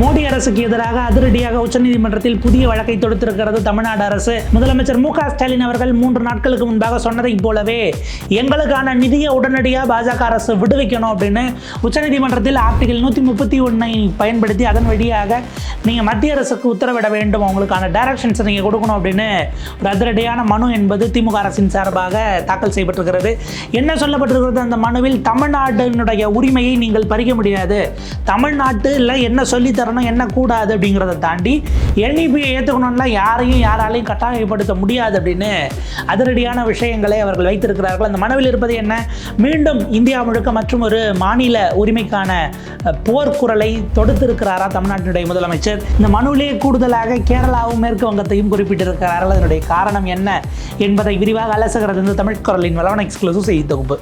மோடி அரசுக்கு எதிராக அதிரடியாக உச்சநீதிமன்றத்தில் புதிய வழக்கை தொடுத்திருக்கிறது தமிழ்நாடு அரசு. முதலமைச்சர் மு ஸ்டாலின் அவர்கள் மூன்று நாட்களுக்கு முன்பாக சொன்னதைப் போலவே எங்களுக்கான நிதியை உடனடியாக பாஜக அரசு விடுவிக்கணும் அப்படின்னு உச்சநீதிமன்றத்தில் ஆர்டிகல் நூற்றி முப்பத்தி ஒன்றை பயன்படுத்தி அதன் வழியாக நீங்கள் மத்திய அரசுக்கு உத்தரவிட வேண்டும் அவங்களுக்கான டைரக்ஷன்ஸ் நீங்கள் கொடுக்கணும் அப்படின்னு ஒரு அதிரடியான மனு என்பது திமுக அரசின் சார்பாக தாக்கல் செய்யப்பட்டிருக்கிறது. என்ன சொல்லப்பட்டிருக்கிறது? அந்த மனுவில் தமிழ்நாட்டினுடைய உரிமையை நீங்கள் பறிக்க முடியாது. தமிழ்நாட்டில் என்ன சொல்லி தரணும் என்ன கூடாது அப்படிங்கிறத தாண்டி என்இபியை ஏற்றுக்கணும்னா யாரையும் யாராலையும் கட்டாயப்படுத்த முடியாது அப்படின்னு அதிரடியான விஷயங்களை அவர்கள் வைத்திருக்கிறார்கள். அந்த மனுவில் இருப்பது என்ன? மீண்டும் இந்தியா முழுக்க மற்றும் ஒரு மாநில உரிமைக்கான போர்க்குரலை தொடுத்திருக்கிறாரா தமிழ்நாட்டினுடைய முதலமைச்சர்? இந்த மனுவிலே கூடுதலாக கேரளாவும் மேற்கு வங்கத்தையும் குறிப்பிட்டிருக்கிறார்கள். அதனுடைய காரணம் என்ன என்பதை விரிவாக அலசுகிறது இந்த தமிழ் குரலின் வளவன எக்ஸ்க்ளூசிவ் செய்தி தொகுப்பு.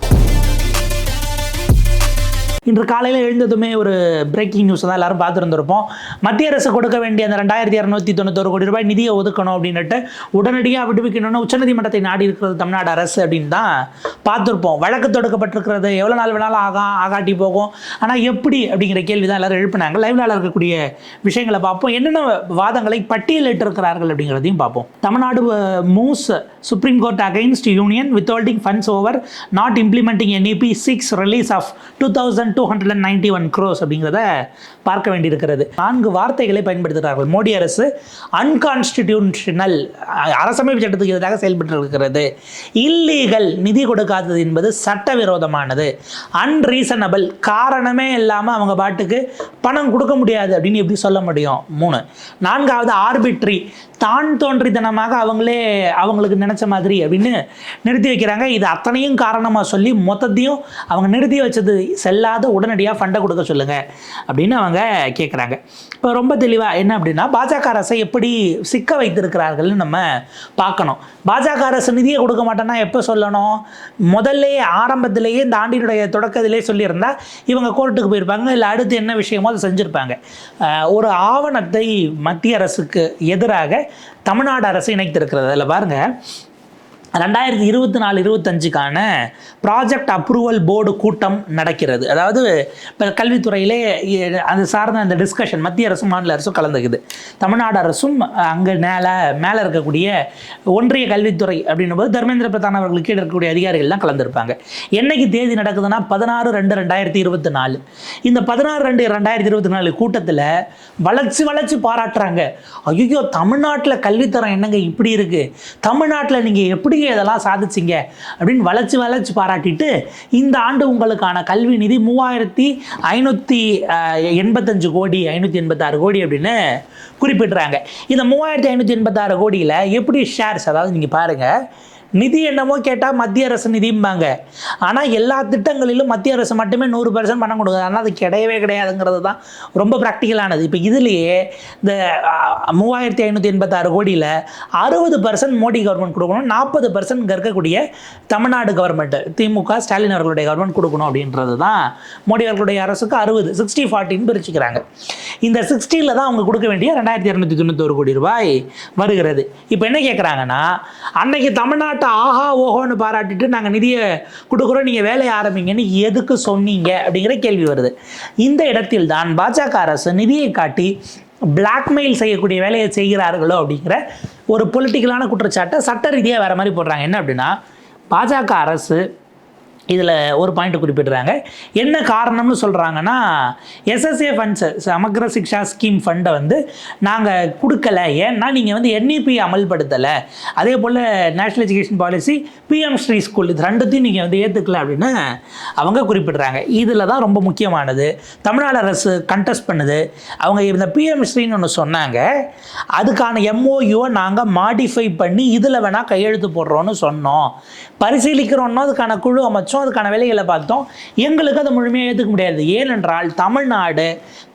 இன்று காலையில் எழுந்ததுமே ஒரு பிரேக்கிங் நியூஸ் தான் எல்லாரும் பார்த்துருந்துருப்போம். மத்திய அரசு கொடுக்க வேண்டிய அந்த ரெண்டாயிரத்தி இரநூத்தி தொண்ணூத்தொரு கோடி ரூபாய் நிதியை ஒதுக்கணும் அப்படின்னுட்டு உடனடியாக விடுவிக்கணும்னு உச்சநீதிமன்றத்தை நாடி இருக்கிறது தமிழ்நாடு அரசு அப்படின்னு தான் பார்த்துருப்போம். வழக்கு தொடுக்கப்பட்டிருக்கிறது. எவ்வளோ நாள் வேணாலும் ஆகா ஆகாட்டி போகும். ஆனால் எப்படி அப்படிங்கிற கேள்வி தான் எல்லாரும் எழுப்பினாங்க. லைவ்ல இருக்கக்கூடிய விஷயங்களை பார்ப்போம். என்னென்ன வாதங்களை பட்டியலிட்டிருக்கிறார்கள் அப்படிங்கிறதையும் பார்ப்போம். Tamil Nadu moves supreme court against union withholding funds over not implementing NEP seeks release of two thousand two hundred and ninety one crores அப்படிங்கிறத பார்க்க வேண்டியிருக்கிறது. நான்கு வார்த்தைகளை பயன்படுத்துகிறார்கள். மோடி அரசு அன்கான்ஸ்டிடியூஷனல் அரசமைப்பு சட்டத்துக்கு எதிராக செயல்பட்டு இருக்கிறது இல்லீகல் நிதி கொடுக்காதது என்பது சட்டவிரோதமானது. அன்ரீசனபிள் காரணமே இல்லாமல் அவங்க பாட்டுக்கு பணம் கொடுக்க முடியாது அப்படின்னு எப்படி சொல்ல முடியும்? மூணு. நான்காவது ஆர்பிட்ரி தான் தோன்றித்தனமாக அவங்களே அவங்களுக்கு நினச்ச மாதிரி அப்படின்னு நிறுத்தி வைக்கிறாங்க. இது அத்தனையும் காரணமாக சொல்லி மொத்தத்தையும் அவங்க நிறுத்தி வச்சது செல்லாத உடனடியாக ஃபண்டை கொடுக்க சொல்லுங்கள் அப்படின்னு அவங்க கேட்குறாங்க இப்போ ரொம்ப தெளிவாக என்ன அப்படின்னா பாஜக அரசை எப்படி சிக்க வைத்திருக்கிறார்கள்னு நம்ம பார்க்கணும். பாஜக அரசு நிதியை கொடுக்க மாட்டேன்னா எப்போ சொல்லணும்? முதல்ல ஆரம்பத்திலேயே இந்த ஆண்டினுடைய தொடக்கத்திலே சொல்லியிருந்தா இவங்க கோர்ட்டுக்கு போயிருப்பாங்க இல்லை அடுத்து என்ன விஷயமோ அதை செஞ்சுருப்பாங்க. ஒரு ஆவணத்தை மத்திய அரசுக்கு எதிராக தமிழ்நாடு அரசு இணைத்திருக்கிறது. அதில் பாருங்கள் ரெண்டாயிரத்தி இருபத்தி நாலு இருபத்தஞ்சுக்கான ப்ராஜெக்ட் அப்ரூவல் போர்டு கூட்டம் நடக்கிறது. அதாவது இப்போ கல்வித்துறையிலே அது சார்ந்த அந்த டிஸ்கஷன் மத்திய அரசும் மாநில அரசும் கலந்துக்குது. தமிழ்நாடு அரசும் அங்கே மேலே மேலே இருக்கக்கூடிய ஒன்றிய கல்வித்துறை அப்படின்னும் போது தர்மேந்திர பிரதான் அவர்களுக்கு கீழே இருக்கக்கூடிய அதிகாரிகள் தான் கலந்துருப்பாங்க. என்னைக்கு தேதி நடக்குதுன்னா பதினாறு ரெண்டு ரெண்டாயிரத்தி இருபத்தி நாலு. இந்த பதினாறு ரெண்டு ரெண்டாயிரத்தி இருபத்தி நாலு கூட்டத்தில் வளர்ச்சி வளர்ச்சி பாராட்டுறாங்க. ஐயோ தமிழ்நாட்டில் கல்வித்தரம் என்னங்க இப்படி இருக்குது தமிழ்நாட்டில் நீங்கள் எப்படி நீங்கள் இதெல்லாம் சாதிச்சீங்க அப்படின்னு வளர்ச்சி வளர்ச்சி பாராட்டிட்டு இந்த ஆண்டு உங்களுக்கான கல்வி நிதி மூவாயிரத்தி ஐநூற்றி எண்பத்தஞ்சு கோடி ஐநூற்றி எண்பத்தாறு கோடி அப்படின்னு குறிப்பிடுறாங்க. இந்த மூவாயிரத்தி ஐநூற்றி எண்பத்தாறு கோடியில் எப்படி ஷேர்ஸ் அதாவது நீங்கள் பாருங்கள் நிதி என்னமோ கேட்டால் மத்திய அரசு நிதிம்பாங்க. ஆனால் எல்லா திட்டங்களிலும் மத்திய அரசு மட்டுமே நூறு பர்சன்ட் பணம் கொடுக்குது. ஆனால் அது கிடையவே கிடையாதுங்கிறது தான் ரொம்ப ப்ராக்டிக்கலானது இப்போ இதுலேயே இந்த மூவாயிரத்தி ஐநூற்றி எண்பத்தாறு கோடியில் அறுபது பர்சன்ட் மோடி கவர்மெண்ட் கொடுக்கணும் நாற்பது பர்சன்ட் இருக்கக்கூடிய தமிழ்நாடு கவர்மெண்ட்டு திமுக ஸ்டாலின் அவர்களுடைய கவர்மெண்ட் கொடுக்கணும் அப்படின்றது தான் மோடி அவர்களுடைய அரசுக்கு அறுபது சிக்ஸ்டி ஃபார்ட்டின்னு பிரிச்சுக்கிறாங்க. இந்த சிக்ஸ்டியில் தான் அவங்க கொடுக்க வேண்டிய ரெண்டாயிரத்தி இரநூத்தி தொண்ணூத்தொரு கோடி ரூபாய் வருகிறது. இப்போ என்ன கேட்குறாங்கன்னா அன்னைக்கு தமிழ்நாட்டு ஆஹா ஓஹோன்னு பாராட்டிட்டு நாங்கள் நிதியை கொடுக்குறோம் நீங்கள் வேலையை ஆரம்பிங்கன்னு எதுக்கு சொன்னீங்க அப்படிங்கிற கேள்வி வருது. இந்த இடத்தில் தான் பாஜக அரசு நிதியை காட்டி பிளாக்மெயில் செய்யக்கூடிய வேலையை செய்கிறார்களோ அப்படிங்கிற ஒரு பொலிட்டிக்கலான குற்றச்சாட்டை சட்ட ரீதியாக வேறு மாதிரி போடுறாங்க. என்ன அப்படின்னா பாஜக அரசு இதில் ஒரு பாயிண்ட் குறிப்பிடுறாங்க. என்ன காரணம்னு சொல்கிறாங்கன்னா SSA funds Samagra Shiksha scheme ஃபண்டை வந்து நாங்கள் கொடுக்கல. ஏன்னா நீங்கள் வந்து என்இபி அமல்படுத்தலை. அதே போல் national education policy PM Shri school இது ரெண்டுத்தையும் நீங்கள் வந்து ஏற்றுக்கல அப்படின்னு அவங்க குறிப்பிடுறாங்க. இதில் தான் ரொம்ப முக்கியமானது. தமிழ்நாடு அரசு கண்டெஸ்ட் பண்ணுது. அவங்க இந்த பிஎம் ஸ்ரீன்னு ஒன்று சொன்னாங்க. அதுக்கான எம்ஓயுவை நாங்கள் மாடிஃபை பண்ணி இதில் வேணால் கையெழுத்து போடுறோன்னு சொன்னோம். பரிசீலிக்கிறோன்னா அதுக்கான குழு அமைச்சோம் அதுக்கான வேலைகளை பார்த்தோம். எங்களுக்கு அதை முழுமையாக ஏற்றுக்க முடியாது. ஏனென்றால் தமிழ்நாடு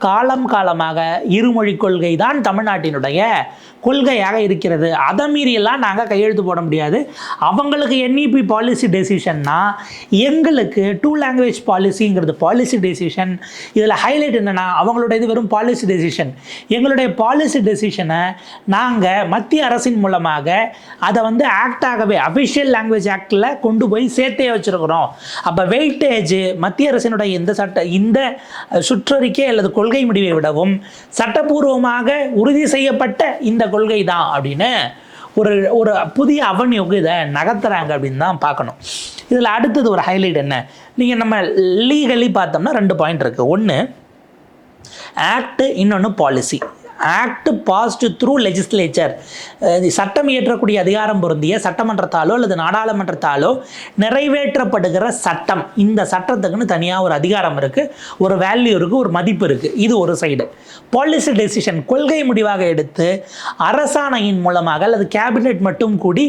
காலம் காலமாக இருமொழி கொள்கை தான் தமிழ்நாட்டினுடைய கொள்கையாக இருக்கிறது. அதை மீறியெல்லாம் நாங்கள் கையெழுத்து போட முடியாது. அவங்களுக்கு என்இபி பாலிசி டெசிஷன்னா எங்களுக்கு டூ லாங்குவேஜ் பாலிசிங்கிறது பாலிசி டெசிஷன் இதில் ஹைலைட் என்னென்னா அவங்களுடைய இது வெறும் பாலிசி டெசிஷன் எங்களுடைய பாலிசி டெசிஷனை நாங்கள் மத்திய அரசின் மூலமாக அதை வந்து ஆக்டாகவே அஃபிஷியல் லாங்குவேஜ் ஆக்டில் கொண்டு போய் சேர்த்தே வச்சுருக்கிறோம். அப்போ வெயிட்டேஜ் மத்திய அரசினுடைய இந்த சட்ட இந்த சுற்றறிக்கை அல்லது கொள்கை முடிவை விடவும் சட்டப்பூர்வமாக உறுதி செய்யப்பட்ட இந்த கொள்கை தான் அப்படின்னு ஒரு ஒரு புதிய அவன்யுக்கு இதை நகர்த்துறாங்க அப்படின்னு தான் பார்க்கணும். இதில் அடுத்தது ஒரு ஹைலைட் என்ன? நீங்கள் நம்ம லீகலி பார்த்தோம்னா ரெண்டு பாயிண்ட் இருக்குது ஒன்று ஆக்ட் இன்னொன்று policy act passed through legislature சட்டம் இயற்றக்கூடிய அதிகாரம் பொருந்திய சட்டமன்றத்தாலோ அல்லது நாடாளுமன்றத்தாலோ நிறைவேற்றப்படுகிற சட்டம். இந்த சட்டத்துக்குன்னு தனியாக ஒரு அதிகாரம் இருக்குது ஒரு வேல்யூ இருக்குது ஒரு மதிப்பு இருக்குது இது ஒரு சைடு பாலிசி டெசிஷன் கொள்கை முடிவாக எடுத்து அரசாணையின் மூலமாக அல்லது கேபினெட் மட்டும் கூடி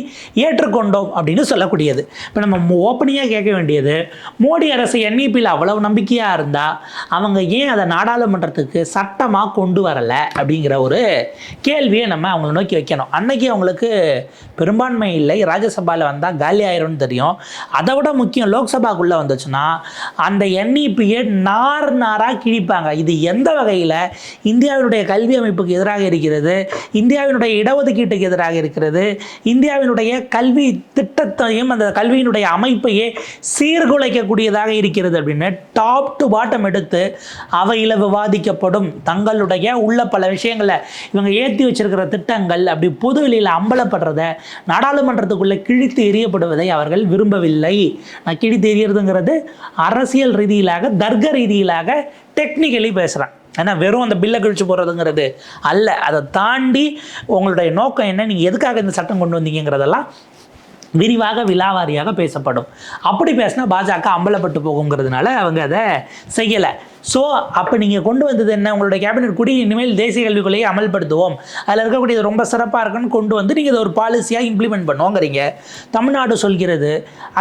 ஏற்றுக்கொண்டோம் அப்படின்னு சொல்லக்கூடியது. இப்போ நம்ம ஓப்பனிங்காக கேட்க வேண்டியது மோடி அரசு என்இபியில் அவ்வளவு நம்பிக்கையாக இருந்தால் அவங்க ஏன் அதை நாடாளுமன்றத்துக்கு சட்டமாக கொண்டு வரலை அப்படின்னு அப்படிங்கிற ஒரு கேள்வியை நம்ம அவங்களை நோக்கி வைக்கணும். அன்னைக்கு அவங்களுக்கு பெரும்பான்மை இல்லை. ராஜ்யசபாவில் வந்தால் காலி ஆயிரும்னு தெரியும். அதை விட முக்கியம் லோக்சபாக்குள்ளே வந்துச்சுன்னா அந்த என்இபியை நார் நாராக கிழிப்பாங்க. இது எந்த வகையில்? இந்தியாவினுடைய கல்வி அமைப்புக்கு எதிராக இருக்கிறது. இந்தியாவினுடைய இடஒதுக்கீட்டுக்கு எதிராக இருக்கிறது. இந்தியாவினுடைய கல்வி திட்டத்தையும் அந்த கல்வியினுடைய அமைப்பையே சீர்குலைக்கக்கூடியதாக இருக்கிறது அப்படின்னு டாப் டு பாட்டம் எடுத்து அவையில் விவாதிக்கப்படும். தங்களுடைய உள்ள பல விஷயம் விஷயங்களை இவங்க ஏற்றி வச்சிருக்கிற திட்டங்கள் அப்படி பொது வெளியில் அம்பலப்படுறத நாடாளுமன்றத்துக்குள்ளே கிழித்து எறியப்படுவதை அவர்கள் விரும்பவில்லை. நான் கிழித்து எறியறதுங்கிறது அரசியல் ரீதியிலாக தர்க்க ரீதியிலாக டெக்னிக்கலி பேசுகிறேன் ஏன்னா வெறும் அந்த பில்லை கழிச்சு போகிறதுங்கிறது அல்ல. அதை தாண்டி உங்களுடைய நோக்கம் என்ன? நீங்கள் எதுக்காக இந்த சட்டம் கொண்டு வந்தீங்கிறதெல்லாம் விரிவாக விலாவாரியாக பேசப்படும். அப்படி பேசினா பாஜக அம்பலப்பட்டு போகுங்கிறதுனால அவங்க அதை செய்யலை. ஸோ அப்போ நீங்கள் கொண்டு வந்தது என்ன? உங்களுடைய கேபினட் கூடி இனிமேல் தேசிய கல்விக் கொள்கையை அமல்படுத்துவோம். அதில் இருக்கக்கூடியது ரொம்ப சிறப்பாக இருக்குன்னு கொண்டு வந்து நீங்கள் இதை ஒரு பாலிசியாக இம்ப்ளிமெண்ட் பண்ணுவோங்கிறீங்க. தமிழ்நாடு சொல்கிறது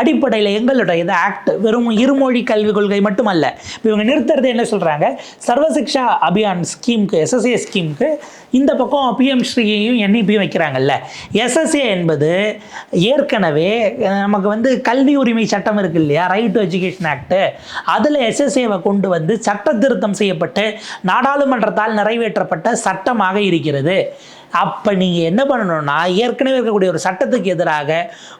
அடிப்படையில் எங்களுடைய இந்த ஆக்ட் வெறும் இருமொழி கல்விக் கொள்கை மட்டுமல்ல. இப்போ இவங்க நிறுத்துறது என்ன சொல்கிறாங்க சர்வசிக்ஷா அபியான் ஸ்கீமுக்கு எஸ்எஸ்ஏ ஸ்கீமுக்கு இந்த பக்கம் பிஎம் ஸ்ரீயையும் என்இபியும் வைக்கிறாங்கல்ல. எஸ்எஸ்ஏ என்பது ஏற்கனவே நமக்கு வந்து கல்வி உரிமை சட்டம் இருக்குது இல்லையா? ரைட் டு எஜுகேஷன் ஆக்ட் அதில் எஸ்எஸ்ஏவை கொண்டு வந்து சட்ட திருத்தம் செய்யப்பட்டு நாடாளுமன்றத்தால் நிறைவேற்றப்பட்ட சட்டமாக இருக்கிறது. அப்போ நீங்கள் என்ன பண்ணணும்னா ஏற்கனவே இருக்கக்கூடிய ஒரு சட்டத்துக்கு எதிராக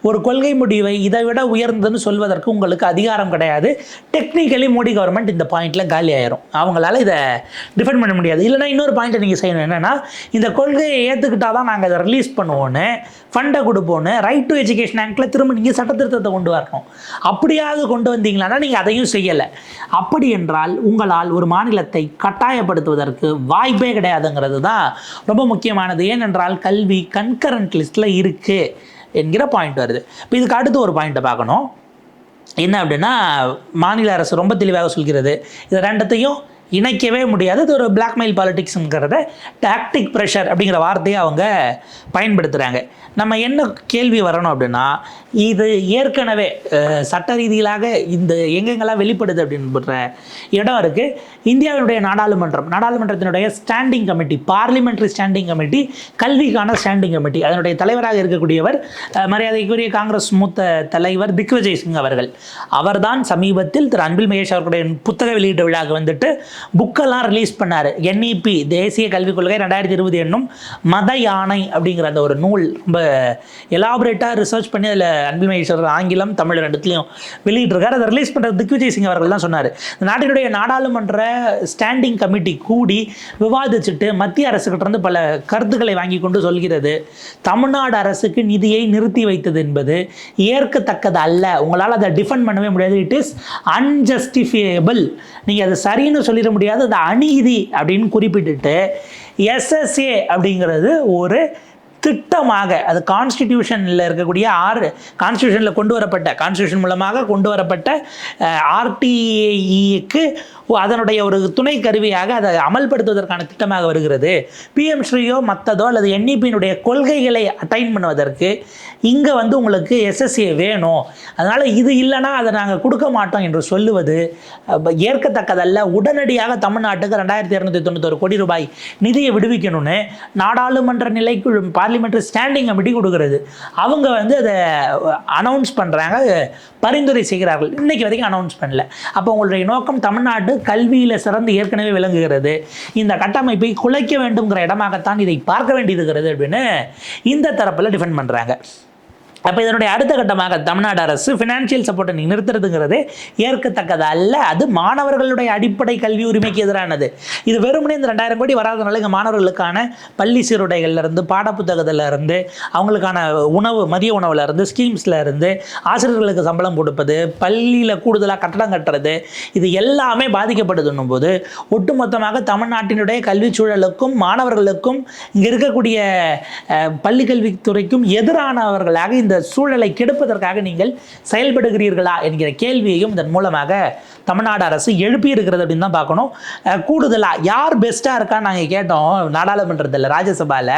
ஒரு கொள்கை முடிவை இதை விட உயர்ந்ததுன்னு சொல்வதற்கு உங்களுக்கு அதிகாரம் கிடையாது. டெக்னிக்கலி மோடி கவர்மெண்ட் இந்த பாயிண்டில் காலி ஆயிரும். அவங்களால இதை டிஃபெண்ட் பண்ண முடியாது. இல்லைனா இன்னொரு பாயிண்ட்டை நீங்கள் செய்யணும். என்னென்னா இந்த கொள்கையை ஏற்றுக்கிட்டால் தான் நாங்கள் அதை ரிலீஸ் பண்ணுவோன்னு ஃபண்டை கொடுப்போன்னு ரைட் டு எஜுகேஷன் ஆக்டில் திரும்ப நீங்கள் சட்ட திருத்தத்தை கொண்டு வரணும். அப்படியாவது கொண்டு வந்தீங்களான்னா நீங்கள் அதையும் செய்யலை. அப்படி என்றால் உங்களால் ஒரு மாநிலத்தை கட்டாயப்படுத்துவதற்கு வாய்ப்பே கிடையாதுங்கிறது தான் ரொம்ப முக்கியமானது. ஏனென்றால் கல்வி கன்கரண்ட் லிஸ்ட்டில் இருக்குது என்கிற பாயிண்ட் வருது. இப்போ இதுக்கு அடுத்து ஒரு பாயிண்ட்டை பார்க்கணும். என்ன அப்படின்னா மாநில அரசு ரொம்ப தெளிவாக சொல்கிறது இது ரெண்டத்தையும் இணைக்கவே முடியாது. இது ஒரு பிளாக்மெயில் பாலிட்டிக்ஸுங்கிறத டாக்டிக் ப்ரெஷர் அப்படிங்கிற வார்த்தையை அவங்க பயன்படுத்துகிறாங்க நம்ம என்ன கேள்வி வரணும் அப்படின்னா இது ஏற்கனவே சட்ட ரீதியிலாக இந்த எங்கெங்கெல்லாம் வெளிப்படுது அப்படின்ற இடம் இருக்குது இந்தியாவினுடைய நாடாளுமன்றம் நாடாளுமன்றத்தினுடைய standing committee parliamentary standing committee கல்விக்கான ஸ்டாண்டிங் கமிட்டி அதனுடைய தலைவராக இருக்கக்கூடியவர் மரியாதைக்குரிய காங்கிரஸ் மூத்த தலைவர் திக்விஜய் சிங் அவர்கள். அவர்தான் சமீபத்தில் திரு அன்பில் மகேஷ் அவர்களுடைய புத்தக வெளியீட்டு விழாவுக்கு வந்துட்டு புக்கெல்லாம் ரிலீஸ் பண்ணார். என்இபி தேசிய கல்விக் கொள்கை ரெண்டாயிரத்தி இருபது என்னும் மத யானை அப்படிங்கிற அந்த ஒரு நூல் ரொம்ப எலாபரேட்டாக ரிசர்ச் பண்ணி அதில் அன்பில் மகேஸ்வரர் ஆங்கிலம் தமிழ் ரெண்டுத்துலையும் வெளியிட்டிருக்காரு. அதை ரிலீஸ் பண்ணுற திக்விஜய் சிங் அவர்கள் தான் சொன்னார். நாட்டினுடைய நாடாளுமன்ற ஸ்டாண்டிங் கமிட்டி கூடி விவாதிச்சுட்டு மத்திய அரசுக்கிட்டேருந்து பல கருத்துக்களை வாங்கி கொண்டு சொல்கிறது தமிழ்நாடு அரசுக்கு நிதியை நிறுத்தி வைத்தது என்பது ஏற்கத்தக்கது அல்ல. உங்களால் அதை டிஃபெண்ட் பண்ணவே முடியாது. இட் இஸ் அன்ஜஸ்டிஃபியபிள் நீங்கள் அது சரின்னு சொல்லிட முடியாது. அது அநீதி அப்படின்னு குறிப்பிட்டுட்டு எஸ்எஸ்ஏ அப்படிங்கிறது ஒரு திட்டமாக அது கான்ஸ்டிடியூஷனில் இருக்கக்கூடிய ஆறு கான்ஸ்டியூஷனில் கொண்டு வரப்பட்ட கான்ஸ்டியூஷன் மூலமாக கொண்டு வரப்பட்ட ஆர்டிஏஇக்கு அதனுடைய ஒரு துணை கருவியாக அதை அமல்படுத்துவதற்கான திட்டமாக வருகிறது. பிஎம் ஸ்ரீயோ மற்றதோ அல்லது என்இபியினுடைய கொள்கைகளை அட்டைன் பண்ணுவதற்கு இங்கே வந்து உங்களுக்கு எஸ்எஸ்ஏ வேணும். அதனால் இது இல்லைன்னா அதை நாங்கள் கொடுக்க மாட்டோம் என்று சொல்லுவது ஏற்கத்தக்கதல்ல. உடனடியாக தமிழ்நாட்டுக்கு ரெண்டாயிரத்தி இரநூத்தி தொண்ணூத்தொரு கோடி ரூபாய் நிதியை விடுவிக்கணும்னு நாடாளுமன்ற நிலைக்குழு பார்லிமெண்ட்ரி ஸ்டாண்டிங் கமிட்டி கொடுக்குறது. அவங்க வந்து அதை அனௌன்ஸ் பண்ணுறாங்க பரிந்துரை செய்கிறார்கள். இன்றைக்கி வரைக்கும் அனௌன்ஸ் பண்ணல. அப்போ உங்களுடைய நோக்கம் தமிழ்நாடு கல்வியில் சிறந்து ஏற்கனவே விளங்குகிறது. இந்த கட்டமைப்பை குலைக்க வேண்டுங்கிற இடமாகத்தான் இதை பார்க்க வேண்டியிருக்கிறது அப்படின்னு இந்த தரப்பில் டிஃபெண்ட் பண்ணுறாங்க அப்போ இதனுடைய அடுத்த கட்டமாக தமிழ்நாடு அரசு ஃபினான்ஷியல் சப்போர்ட்டை நிறுத்துறதுங்கிறது ஏற்கத்தக்கது அல்ல. அது மாணவர்களுடைய அடிப்படை கல்வி உரிமைக்கு எதிரானது. இது வெறுமனே இந்த ரெண்டாயிரம் கோடி வராதனால இங்கே மாணவர்களுக்கான பள்ளி சீருடைகள்லேருந்து இருந்து இருந்து அவங்களுக்கான உணவு மதிய உணவுலேருந்து இருந்து இருந்து ஆசிரியர்களுக்கு சம்பளம் கொடுப்பது பள்ளியில் கூடுதலாக கட்டடம் கட்டுறது இது எல்லாமே பாதிக்கப்படுதுன்னும் போது ஒட்டுமொத்தமாக தமிழ்நாட்டினுடைய கல்வி சூழலுக்கும் மாணவர்களுக்கும் இங்கே இருக்கக்கூடிய பள்ளிக்கல்வித்துறைக்கும் எதிரானவர்களாக இந்த சூழலை கெடுப்பதற்காக நீங்கள் செயல்படுகிறீர்களா என்கிற கேள்வியையும் இதன் மூலமாக தமிழ்நாடு அரசு எழுப்பி இருக்கிறது அப்படின்னு தான் பார்க்கணும். கூடுதலாக யார் பெஸ்ட்டாக இருக்கான்னு நாங்கள் கேட்டோம். நாடாளுமன்றத்தில் ராஜ்யசபாவில்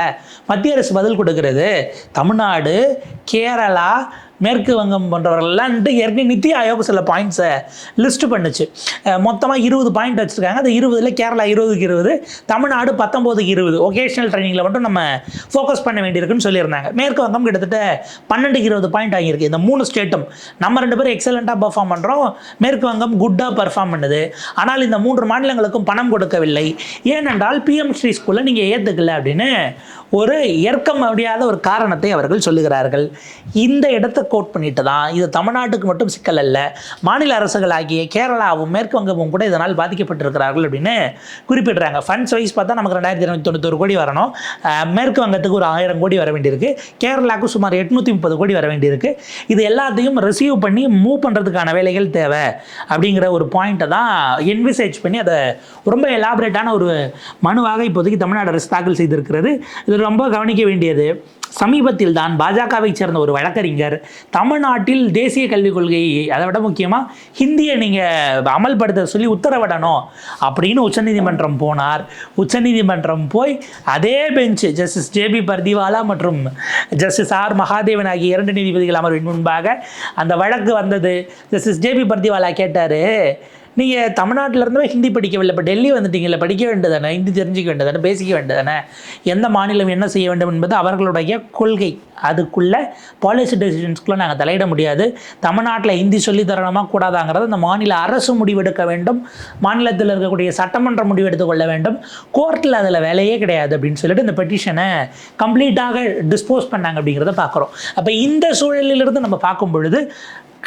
மத்திய அரசு பதில் கொடுக்கிறது. தமிழ்நாடு கேரளா மேற்கு வங்கம் போன்றவர்கள்லாம் ஏற்கனவே நித்தி ஆயோக் சில பாயிண்ட்ஸை லிஸ்ட் பண்ணுச்சு. மொத்தமாக இருபது பாயிண்ட் வச்சுருக்காங்க. அந்த இருபதில் கேரளா இருபதுக்கு இருபது தமிழ்நாடு பத்தொம்போதுக்கு இருபது. ஒகேஷனல் ட்ரைனிங்கில் மட்டும் நம்ம ஃபோக்கஸ் பண்ண வேண்டியிருக்குன்னு சொல்லியிருந்தாங்க. மேற்கு வங்கம் கிட்டத்தட்ட பன்னெண்டுக்கு இருபது பாயிண்ட் ஆகியிருக்கு இந்த மூணு ஸ்டேட்டும் நம்ம ரெண்டு பேரும் எக்ஸலண்ட்டாக பெர்ஃபார்ம் பண்ணுறோம் மேற்கு வங்கம் குட்டாக பெர்ஃபார்ம் பண்ணுது. ஆனால் இந்த மூன்று மாநிலங்களுக்கும் பணம் கொடுக்கவில்லை. ஏனென்றால் பிஎம் ஸ்ரீ ஸ்கூலில் நீங்கள் ஏற்றுக்கல அப்படின்னு ஒரு ஏற்க முடியாத ஒரு காரணத்தை அவர்கள் சொல்லுகிறார்கள். இந்த இடத்தை கோட் பண்ணிட்டு தான் இது தமிழ்நாட்டுக்கு மட்டும் சிக்கல் அல்ல. மாநில அரசுகளாகிய கேரளாவும் மேற்கு வங்கமும் கூட இதனால் பாதிக்கப்பட்டிருக்கிறார்கள் அப்படின்னு குறிப்பிடுறாங்க. ஃபண்ட்ஸ் வைஸ் பார்த்தா நமக்கு ரெண்டாயிரத்தி இருநூத்தி தொண்ணூத்தொரு கோடி வரணும். மேற்கு வங்கத்துக்கு ஒரு ஆயிரம் கோடி வர வேண்டியிருக்கு. கேரளாவுக்கு சுமார் எட்நூற்றி முப்பது கோடி வர வேண்டியிருக்கு. இது எல்லாத்தையும் ரிசீவ் பண்ணி மூவ் பண்ணுறதுக்கான வேலைகள் தேவை அப்படிங்கிற ஒரு பாயிண்ட்டை தான் என்விசேஜ் பண்ணி அதை ரொம்ப எலாபரேட்டான ஒரு மனுவாக இப்போதைக்கு தமிழ்நாடு அரசு தாக்கல் செய்திருக்கிறது. இது ரொம்ப கவனிக்க வேண்டியது சமீபத்தில் தான் பாஜகவை சேர்ந்த ஒரு வழக்கறிஞர் தமிழ்நாட்டில் தேசிய கல்விக் கொள்கை அதை விட முக்கியமாக ஹிந்தியை நீங்கள் அமல்படுத்த சொல்லி உத்தரவிடணும் அப்படின்னு உச்சநீதிமன்றம் போனார். உச்சநீதிமன்றம் போய் அதே பெஞ்ச் ஜஸ்டிஸ் ஜேபி பர்திவாலா மற்றும் ஜஸ்டிஸ் ஆர் மகாதேவன் ஆகிய இரண்டு நீதிபதிகள் அமர்வின் முன்பாக அந்த வழக்கு வந்தது. ஜஸ்டிஸ் ஜேபி பர்திவாலா கேட்டார் நீங்கள் தமிழ்நாட்டில் இருந்தே ஹிந்தி படிக்கவில்லை இப்போ டெல்லி வந்துட்டீங்கல்ல படிக்க வேண்டியதானே? ஹிந்தி தெரிஞ்சிக்க வேண்டியதானே? பேசிக்க வேண்டியதானே? எந்த மாநிலம் என்ன செய்ய வேண்டும் என்பது அவர்களுடைய கொள்கை. அதுக்குள்ளே பாலிசி டெசிஷன்ஸ்குள்ளே நாங்கள் தலையிட முடியாது. தமிழ்நாட்டில் ஹிந்தி சொல்லி தரணுமா கூடாதாங்கிறது அந்த மாநில அரசு முடிவெடுக்க வேண்டும். மாநிலத்தில் இருக்கக்கூடிய சட்டமன்றம் முடிவெடுத்து கொள்ள வேண்டும். கோர்ட்டில் அதில் வேலையே கிடையாது அப்படின்னு சொல்லிட்டு இந்த பெட்டிஷனை கம்ப்ளீட்டாக டிஸ்போஸ் பண்ணாங்க அப்படிங்கிறத பார்க்குறோம் அப்போ இந்த சூழலிலிருந்து நம்ம பார்க்கும் பொழுது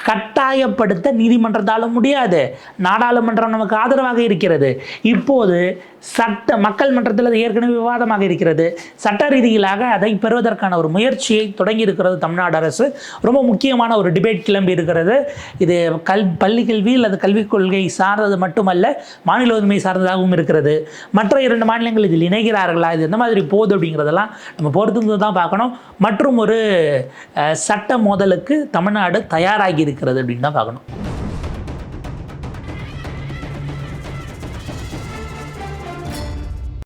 கட்டாயப்படுத்த நீதிமன்றத்தாலும் முடியாது. நாடாளுமன்றம் நமக்கு ஆதரவாக இருக்கிறது. இப்போது சட்ட மக்கள் மன்றத்தில் அது ஏற்கனவே விவாதமாக இருக்கிறது. சட்ட ரீதியிலாக அதை பெறுவதற்கான ஒரு முயற்சியை தொடங்கி இருக்கிறது தமிழ்நாடு அரசு. ரொம்ப முக்கியமான ஒரு டிபேட் கிளம்பி இருக்கிறது. இது கல் பள்ளி கல்வி அல்லது கல்விக் கொள்கை சார்ந்தது மட்டுமல்ல மாநில உரிமை சார்ந்ததாகவும் இருக்கிறது. மற்ற இரண்டு மாநிலங்கள் இதில் இணைகிறார்களா? இது எந்த மாதிரி போகுது அப்படிங்கிறதெல்லாம் நம்ம பொறுத்து தான் பார்க்கணும். மற்றும் ஒரு சட்ட மோதலுக்கு தமிழ்நாடு தயாராகி இருக்கிறது அப்படின்னு தான் பார்க்கணும்.